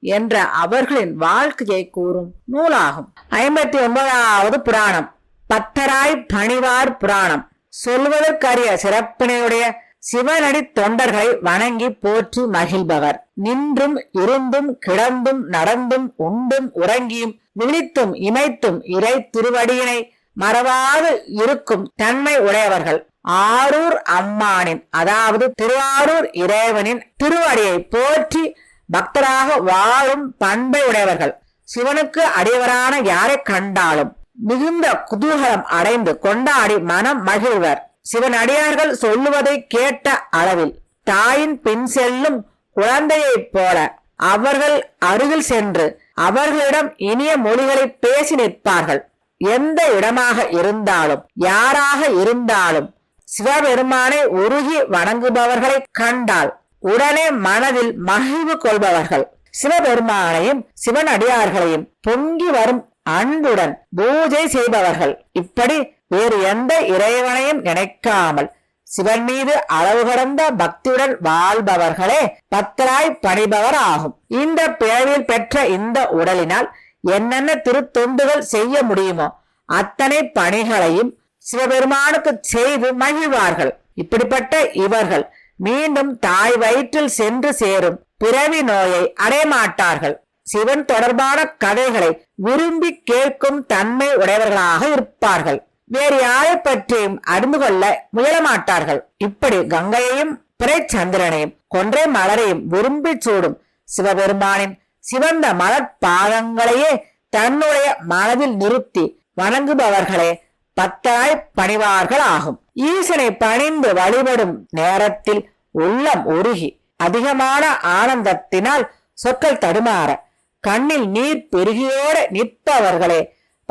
என்ற அவர்களின் வாழ்க்கையை கூறும் நூலாகும். ஐம்பத்தி ஒன்பதாவது புராணம் பத்தராய் பணிவார் புராணம். சொல்வதற்கரிய சிறப்பினையுடைய சிவனடி தொண்டர்களை வணங்கி போற்றி மகிழ்பவர். நின்றும் இருந்தும் கிடந்தும் நடந்தும் உண்டும் உறங்கியும் விழித்தும் இமைத்தும் இறை திருவடியினை மறவாது இருக்கும் தன்மை உடையவர்கள். ஆரூர் அம்மானின் அதாவது திருவாரூர் இறைவனின் திருவடியை போற்றி பக்தராக வாழும் பண்பை உடையவர்கள். சிவனுக்கு அடியவரான யாரை கண்டாலும் மிகுந்த குதூகலம் அடைந்து கொண்டாடி மனம் மகிழ்வர். சிவன் அடியார்கள் சொல்லுவதை கேட்ட அளவில் தாயின் பின் செல்லும் குழந்தையைப் போல அவர்கள் அருகில் சென்று அவர்களிடம் இனிய மொழிகளை பேசி நிற்பார்கள். எந்த இடமாக இருந்தாலும் யாராக இருந்தாலும் சிவபெருமானை உருகி வணங்குபவர்களை கண்டால் உடனே மனதில் மகிழ்வு கொள்பவர்கள். சிவபெருமானையும் சிவன் அடியார்களையும் பொங்கி வரும் அன்புடன் பூஜை செய்பவர்கள். இப்படி வேறு எந்த இறைவனையும் நினைக்காமல் சிவன் மீது அளவு கடந்த பக்தியுடன் வாழ்பவர்களே பத்தராய் பணிபவர் ஆகும் இந்த பிறவியில் பெற்ற இந்த உடலினால் என்னென்ன திருத்தொண்டுகள் செய்ய முடியுமோ அத்தனை பணிகளையும் சிவபெருமானுக்கு செய்து மகிழ்வார்கள். இப்படிப்பட்ட இவர்கள் மீண்டும் தாய் வயிற்றில் சென்று சேரும் பிறவி நோயை அடையமாட்டார்கள். சிவன் தொடர்பான கதைகளை விரும்பி கேட்கும் தன்மை உடையவர்களாக இருப்பார்கள். வேறு யாரை பற்றியும் அறிந்து கொள்ள முயலமாட்டார்கள். இப்படி கங்கையையும் பிறைச்சந்திரனையும் கொன்றை மலரையும் விரும்பி சூடும் சிவபெருமானின் சிவந்த மலர் பாதங்களையே தன்னுடைய மனதில் நிறுத்தி வணங்குபவர்களே பத்தாய் பணிவார்கள் ஆகும் ஈசனை பணிந்து வழிபடும் நேரத்தில் உள்ளம் உருகி அதிகமான ஆனந்தத்தினால் சொற்கள் தடுமாற கண்ணில் நீர் பெருகியோடு நிற்பவர்களே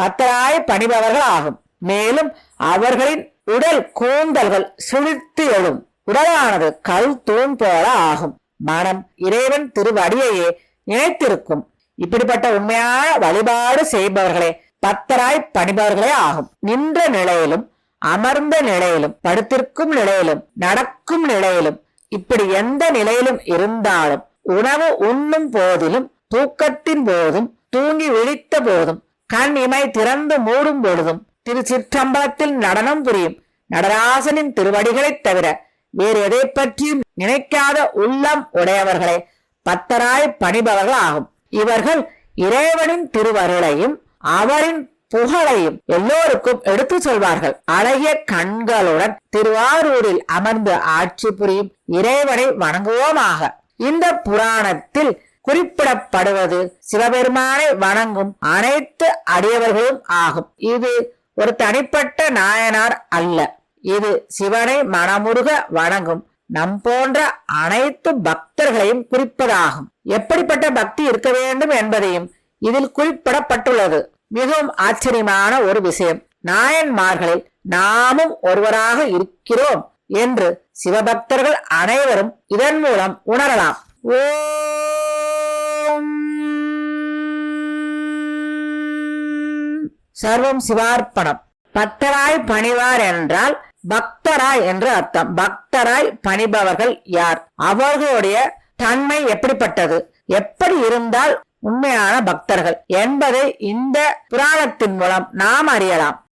பத்தராய் பணிபவர்கள் ஆகும் மேலும் அவர்களின் உடல் கூந்தல்கள் சுழித்து எழும். உடலானது கல் தூண் போல ஆகும். மனம் இறைவன் திருவடியையே நினைத்திருக்கும். இப்படிப்பட்ட உண்மையான வழிபாடு செய்பவர்களே பத்தராய் பணிபவர்களே ஆகும். நின்ற நிலையிலும் அமர்ந்த நிலையிலும் படுத்திருக்கும் நிலையிலும் நடக்கும் நிலையிலும் இப்படி எந்த நிலையிலும் இருந்தாலும் உணவு உண்ணும் போதிலும் தூக்கத்தின் போதும் தூங்கி விழித்த போதும் கண் இமை திறந்து மூடும் பொழுதும் திருச்சிற்றம்பலத்தில் நடனம் புரியும் நடராசனின் திருவடிகளைத் தவிர வேறு எதை பற்றியும் நினைக்காத உள்ளம் உடையவர்களே பத்தராய் பணிபவர்கள் ஆகும் இவர்கள் இறைவனின் திருவருளையும் அவரின் புகழையும் எல்லோருக்கும் எடுத்து சொல்வார்கள். அழகிய கண்களுடன் திருவாரூரில் அமர்ந்து ஆட்சி புரியும் இறைவனை வணங்குவோமாக. இந்த புராணத்தில் குறிப்பிடப்படுவது சிவபெருமானை வணங்கும் அனைத்து அடியவர்களும் ஆகும். இது ஒரு தனிப்பட்ட நாயனார் அல்ல. இது சிவனை மனமுருக வணங்கும் நம் போன்ற அனைத்து பக்தர்களையும் குறிப்பதாகும். எப்படிப்பட்ட பக்தி இருக்க வேண்டும் என்பதையும் இதில் குறிப்பிடப்பட்டுள்ளது. மிகவும் ஆச்சரியமான ஒரு விஷயம். நாயன்மார்களில் நாமும் ஒருவராக இருக்கிறோம் என்று சிவபக்தர்கள் அனைவரும் இதன் மூலம் உணரலாம். ஓம் சர்வம் சிவார்ப்பணம். பக்தராய் பணிவார் என்றால் பக்தராய் என்று அர்த்தம். பக்தராய் பணிபவர்கள் யார்? அவர்களுடைய தன்மை எப்படிப்பட்டது? எப்படி இருந்தால் உண்மையான பக்தர்கள் என்பதை இந்த புராணத்தின் மூலம் நாம் அறியலாம்.